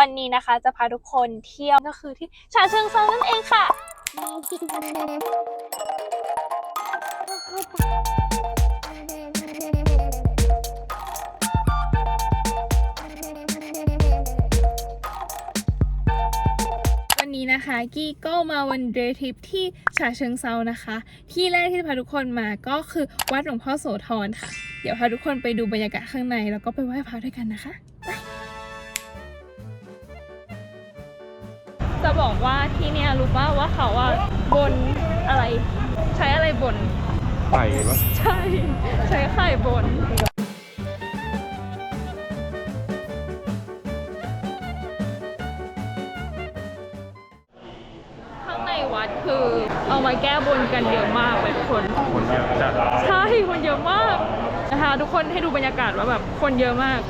วันนี้นะคะจะพาทุกคนเที่ยวก็คือที่ฉะเชิงเทรานั่นเองค่ะ วันนี้นะคะกี้ก็มาวันเดย์ทริปที่ฉะเชิงเซานะคะ ที่แรกที่จะพาทุกคนมาก็คือวัดหลวงพ่อโสธรค่ะ เดี๋ยวพาทุกคนไปดูบรรยากาศข้างใน แล้วก็ไปไหว้พระด้วยกันนะคะ จะบอกว่าที่เนี่ยรู้ป่าว่าเขาอะบนอะไร ใช้อะไรบน ไข่ปะใช่ ใช้ไข่บน ข้างในวัดคือเอามาแก้บนกันเยอะมากเลยทุกคน คนเยอะจัดใช่คนเยอะมากนะคะทุกคนให้ดูบรรยากาศว่าแบบคนเยอะมาก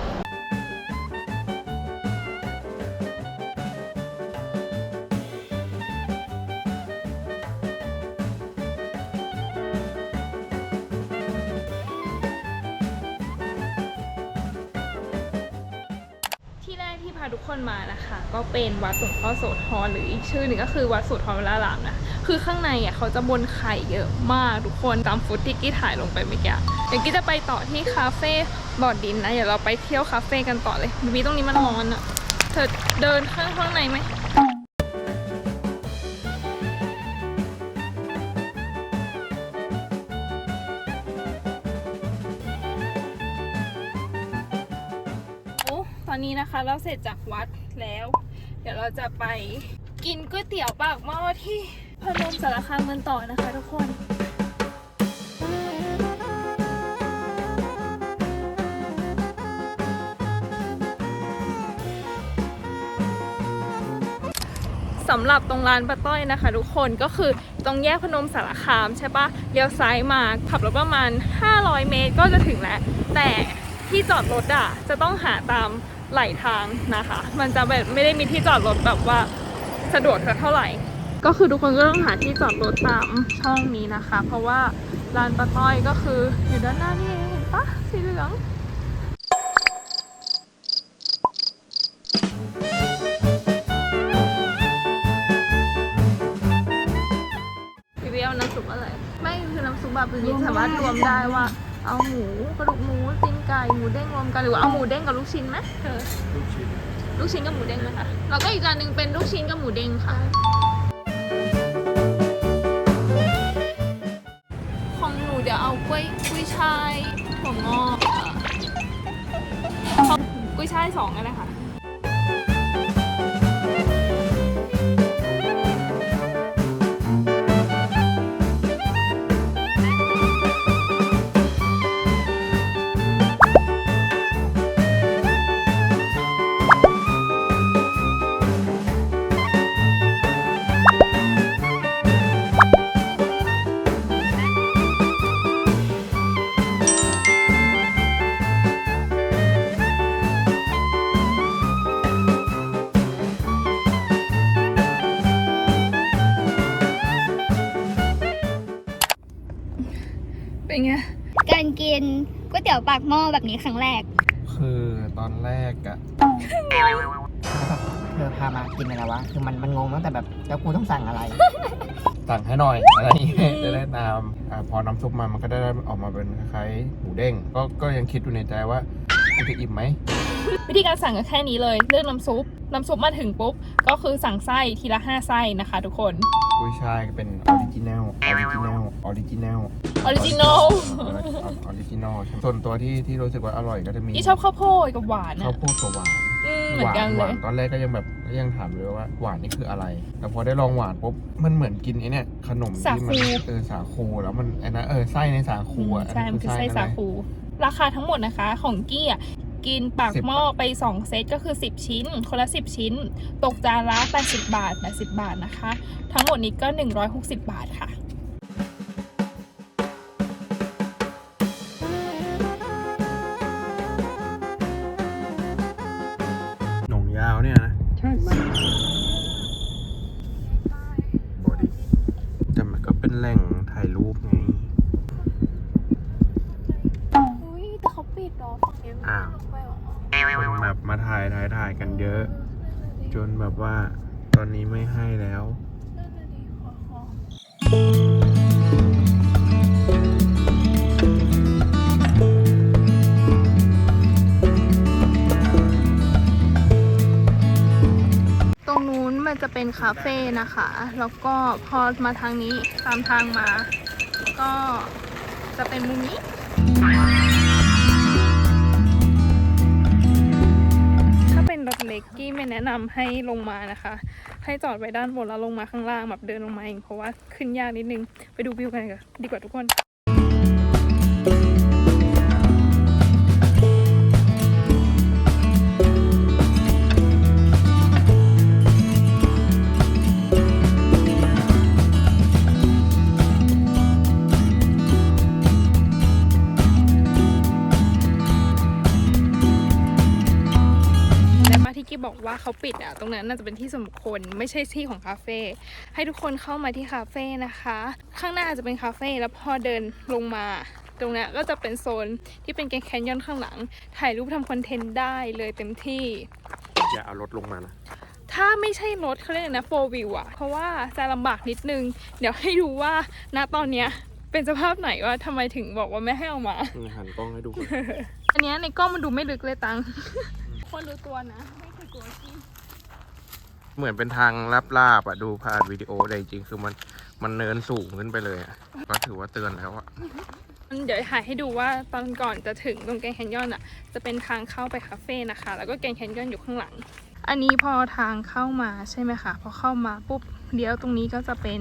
คนมานะคะ ก็เป็นวัดหลวงพ่อโสธรหรืออีกชื่อหนึ่งก็คือวัดโสธรวรารามนะคือข้างในอะเขาจะบนไข่เยอะมากทุกคนตามฟุตที่กี้ถ่ายลงไปเมื่อกี้เดี๋ยวกี้จะไปต่อที่คาเฟ่บอดดินนะเดี๋ยวเราไปเที่ยวคาเฟ่กันต่อเลยมีตรงนี้มันร้อนอะเธอเดินข้างข้างในไหม นี้นะคะ เราเสร็จจากวัดแล้ว เดี๋ยวเราจะไปกินก๋วยเตี๋ยวปากหม้อที่พนมสารคามกันต่อนะคะทุกคนสำหรับตรงร้านป้าต้อยนะคะ ทุกคนก็คือตรงแยกพนมสารคามใช่ปะเลี้ยวซ้ายมาขับรถประมาณ 500 เมตรก็จะถึงแล้ว แต่ที่จอดรถอะจะต้องหาตาม ไหลทางนะคะ มันจะแบบไม่ได้มีที่จอดรถแบบว่าสะดวกสักเท่าไหร่ ก็คือทุกคนก็ต้องหาที่จอดรถตามช่องนี้นะคะ เพราะว่าร้านป้าต้อยก็คืออยู่ด้านหน้านี่เองเห็นปะสีเหลืองพี่เบี้ยวน้ำซุปอะไร ไม่คือน้ำซุปแบบพี่สามารถรวมได้ว่า เอาหมูกระดูกหมูตีนไก่ หมูเด้งรวมกันหรือว่าเอาหมูเด้งกับลูกชิ้นไหมเธอลูกชิ้นลูกชิ้นกับหมูเด้งนะคะแล้วก็อีกจานหนึ่งเป็นลูกชิ้นกับหมูเด้งค่ะ ของหนูเดี๋ยวเอากล้วยกุ้ยช่ายถั่วงอกค่ะเอากุ้ยช่ายสองกันเลยค่ะ ปากหม้อแบบนี้ครั้งแรก คือตอนแรกอะเธอพามากินอะไรวะ คือมันมันงงตั้งแต่แบบแล้วกูต้องสั่งอะไร สั่งให้หน่อยอะไรอย่างเงี้ยจะได้ตามอ่าพอน้ำซุปมามันก็ได้ออกมาเป็นคล้ายๆหมูเด้งก็ก็ยังคิดอยู่ในใจว่ามันจะอิ่มไหม วิธีการสั่งก็แค่นี้เลย เลือกน้ำซุป น้ำซุปมาถึงปุ๊บ ก็คือสั่งไส้ทีละห้าไส้นะคะทุกคน กุ้ยช่ายก็เป็นออริจินัลออริจินัลออริจินัลออริจินอลออริจินัลส่วนตัวที่ที่รู้สึกว่าอร่อยก็จะมีนี่ชอบข้าวโพดกับหวานข้าอะวโพดกับหวาน อืมเหมือนกันหเลวายนตอนแรกก็ยังแบบก็ยังถามเลยว่าหวานนี่คืออะไร แต่พอได้ลองหวานปุ๊บมันเหมือนกินไอ้เนี่ยขนมที่มัเออสาคูแล้วมันไอ้นะเออไส้ในสาคูอะใช่มันคือไส้สาคู ราคาทั้งหมดนะคะ ของกี้อะ กินปากหม้อไป 2 เซตก็คือ 10 ชิ้น คนละ 10 ชิ้น ตกจานละ80 บาท 80 บาทนะคะ ทั้งหมดนี้ก็ 160 บาทค่ะ คนแบบมาถ่ายถ่ายถ่ายกันเยอะ จนแบบว่าตอนนี้ไม่ให้แล้วตรงนู้นมันจะเป็นคาเฟ่นะคะ แล้วก็พอมาทางนี้ตามทางมา ก็จะเป็นมุมนี้ ไม่แนะนำให้ลงมานะคะ ให้จอดไว้ด้านบนแล้วลงมาข้างล่างแบบเดินลงมาเองเพราะว่าขึ้นยากนิดนึงไปดูวิวกันดีกว่าทุกคน ปิดอะตรงนั้นน่าจะเป็นที่สมคนไม่ใช่ที่ของคาเฟ่ให้ทุกคนเข้ามาที่คาเฟ่นะคะ ข้างหน้าจะเป็นคาเฟ่แล้วพอเดินลงมาตรงเนี้ยก็จะเป็นโซนที่เป็นแกงแคนยอนข้างหลัง ถ่ายรูปทำคอนเทนต์ได้เลยเต็มที่ อย่าเอารถลงมานะ ถ้าไม่ใช่รถเขาเรียกอะไรนะโฟวิวอะเพราะว่าจะลำบากนิดนึง เดี๋ยวให้ดูว่าณตอนเนี้ยเป็นสภาพไหนว่าทำไมถึงบอกว่าไม่ให้เอามาหันกล้องให้ดู อันเนี้ยในกล้องมันดูไม่ลึกเลยตัง คนรู้ตัวนะ ไม่เคยกลัวที่เหมือนเป็นทางลาบลาบๆอะดูผ่านวิดีโอแต่จริงๆคือมันมันเนินสูงขึ้นไปเลยอะก็ถือว่าเตือนแล้วอะเดี๋ยวถ่ายให้ดูว่าตอนก่อนจะถึงตรงแกงแคนยอนอะ จะเป็นทางเข้าไปคาเฟ่นะคะ แล้วก็แกงแคนยอนอยู่ข้างหลัง อันนี้พอทางเข้ามาใช่ไหมคะพอเข้ามาปุ๊บเดี๋ยวตรงนี้ก็จะเป็น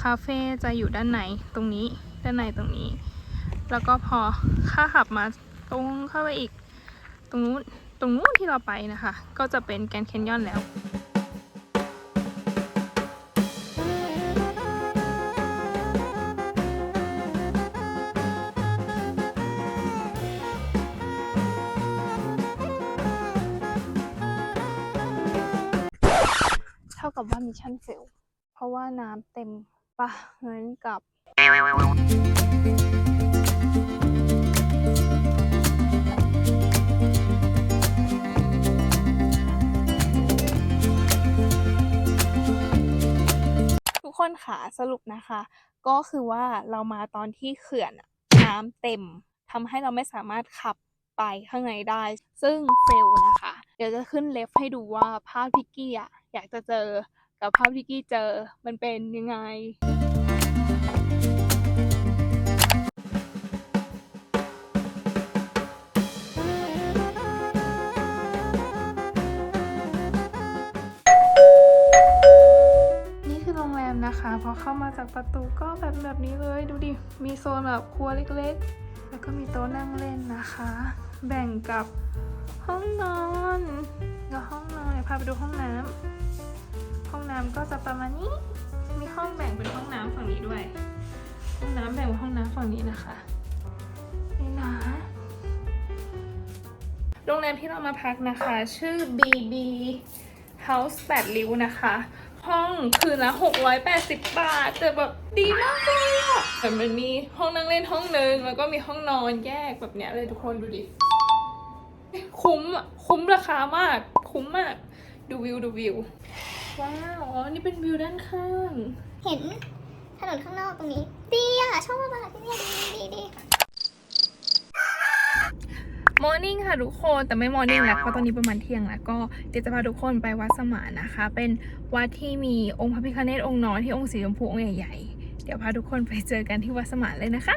คาเฟ่จะอยู่ด้านในตรงนี้ด้านในตรงนี้ แล้วก็พอข้าขับมาตรงเข้าไปอีก ตรงนู้น ตรงนู้นที่เราไปนะคะ ก็จะเป็นแกนแคนยอนแล้วเท่ากับว่ามิชชั่นเฟลเพราะว่าน้ำเต็มปะเหมือนกับ ทุกคนค่ะสรุปนะคะ ก็คือว่าเรามาตอนที่เขื่อนน้ำเต็มทำให้เราไม่สามารถขับไปข้างในได้ ซึ่งเฟลนะคะ เดี๋ยวจะขึ้นเลฟให้ดูว่าภาพที่กี้อะอยากจะเจอ กับภาพที่กี้เจอมันเป็นยังไง พอเข้ามาจากประตูก็แบบแบบนี้เลยดูดิ มีโซนแบบครัวเล็กๆ แล้วก็มีโต๊ะนั่งเล่นนะคะ แบ่งกับห้องนอนกับห้องนอนเดี๋ยวพาไปดูห้องน้ำห้องน้ำก็จะประมาณนี้ มีห้องแบ่งเป็นห้องน้ำฝั่งนี้ด้วย ห้องน้ำแบ่งเป็นห้องน้ำฝั่งนี้นะคะ นี่นะโรงแรมที่เรามาพักนะคะ ชื่อ BB House 8ริ้วนะคะ ห้องคืนละ 680 บาท แต่แบบดีมากเลยอะแต่มันมีห้องนั่งเล่นห้องหนึ่งแล้วก็มีห้องนอนแยกแบบเนี้ยเลยทุกคนดูดิ คุ้มอะคุ้มราคามาก คุ้มมาก ดูวิวดูวิว ว้าว อ๋อ นี่เป็นวิวด้านข้าง เห็นถนนข้างนอกตรงนี้ ดีอะชอบมากที่นี่ดีดีดี มอร์นิ่งค่ะทุกคนแต่ไม่มอร์นิ่งแล้วเพราะตอนนี้ประมาณเที่ยงแล้วก็เดี๋ยวจะพาทุกคนไปวัดสมานนะคะ เป็นวัดที่มีองค์พระพิฆเนศองค์น้อยที่องค์สีชมพูองค์ใหญ่ๆ เดี๋ยวพาทุกคนไปเจอกันที่วัดสมานเลยนะคะ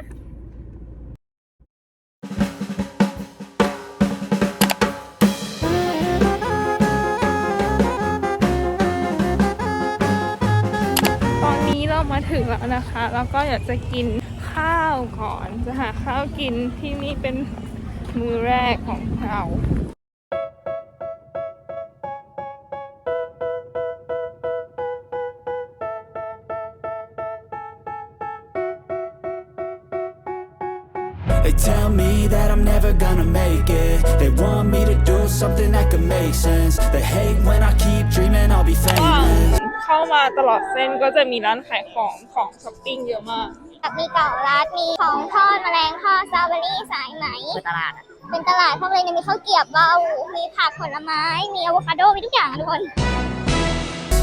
ตอนนี้เรามาถึงแล้วนะคะ แล้วก็อยากจะกินข้าวก่อน จะหาข้าวกินที่นี่เป็น มือแรกของเรา They tell me that I'm never gonna make it They want me to do something that could make sense They hate when I keep dreaming I'll be ก็ famous เข้ามาตลอดเส้นก็จะมีร้านขายของของช้อปปิ้งเยอะมาก มีเก่ารัดมีของ ทอดแมลงทอดซาบารี่สายไหม คือตลาดอะเป็นตลาดเพราะเลยเนี่ยมีข้าวเกรียบเบา มีผักผลไม้ มีอะโวคาโด มีทุกอย่างทุกคน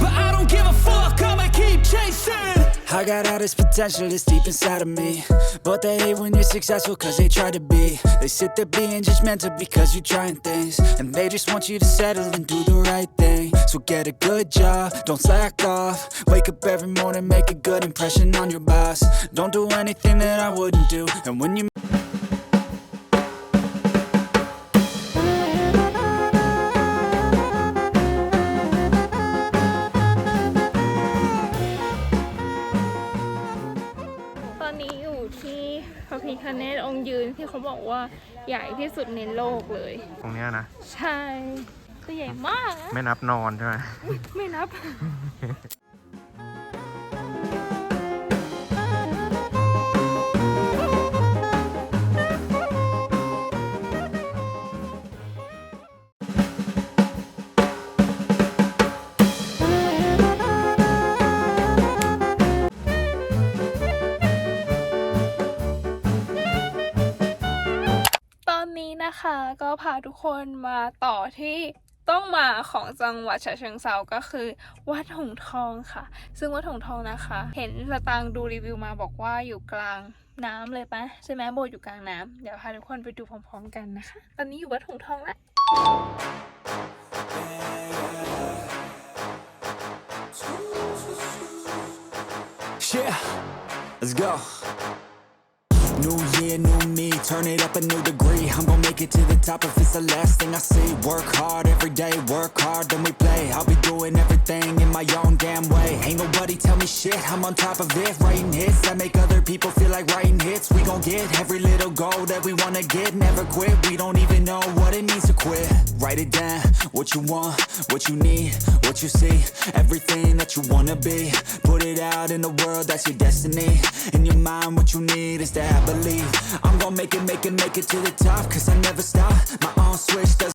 But I don't give a fuck, I'ma keep chasing. I got all this potential that's deep inside of me. But they hate when you're successful cause they try to be. They sit there being judgmental because you're trying things. And they just want you to settle and do the right thing. So get a good job, don't slack off. Wake up every morning, make a good impression on your boss. Don't do anything that I wouldn't do. And when you ตอนนี้อยู่ที่พระพิคเนตองค์ยืนที่เขาบอกว่าใหญ่ที่สุดในโลกเลย ตรงเนี้ยนะ ใช่ ตัวใหญ่มากนะไม่นับนอนใช่ไหมไม่นับ ตอนนี้นะคะก็พาทุกคนมาต่อที่ ต้องมาของจังหวัดฉะเชิงเซาก็คือ วัดหงทองค่ะ ซึ่งวัดหงทองนะคะ เห็นสตางดูรีวิวมาบอกว่าอยู่กลางน้ำเลยปะใช่ไหมโบอยู่กลางน้ำเดี๋ยวพาทุกคนไปดูพร้อมๆกันนะคะ ตอนนี้อยู่วัดหงทองแล้ว Yeah, let's go. New year, new me, turn it up a new degree. I'm gonna make it to the top if it's the last thing I see. Work hard every day, work hard, then we play. I'll be doing everything in my own damn way. Ain't nobody tell me shit, I'm on top of it. Writing hits that make other people feel like writing hits. We gon' get every little goal that we wanna get. Never quit, we don't even know what it means to quit. Write it down, what you want, what you need, what you see. Everything that you wanna be. Put it out in the world, that's your destiny. In your mind, what you need is to have belief. I'm gonna make it, make it, make it to the top. Cause I never stop. My own switch does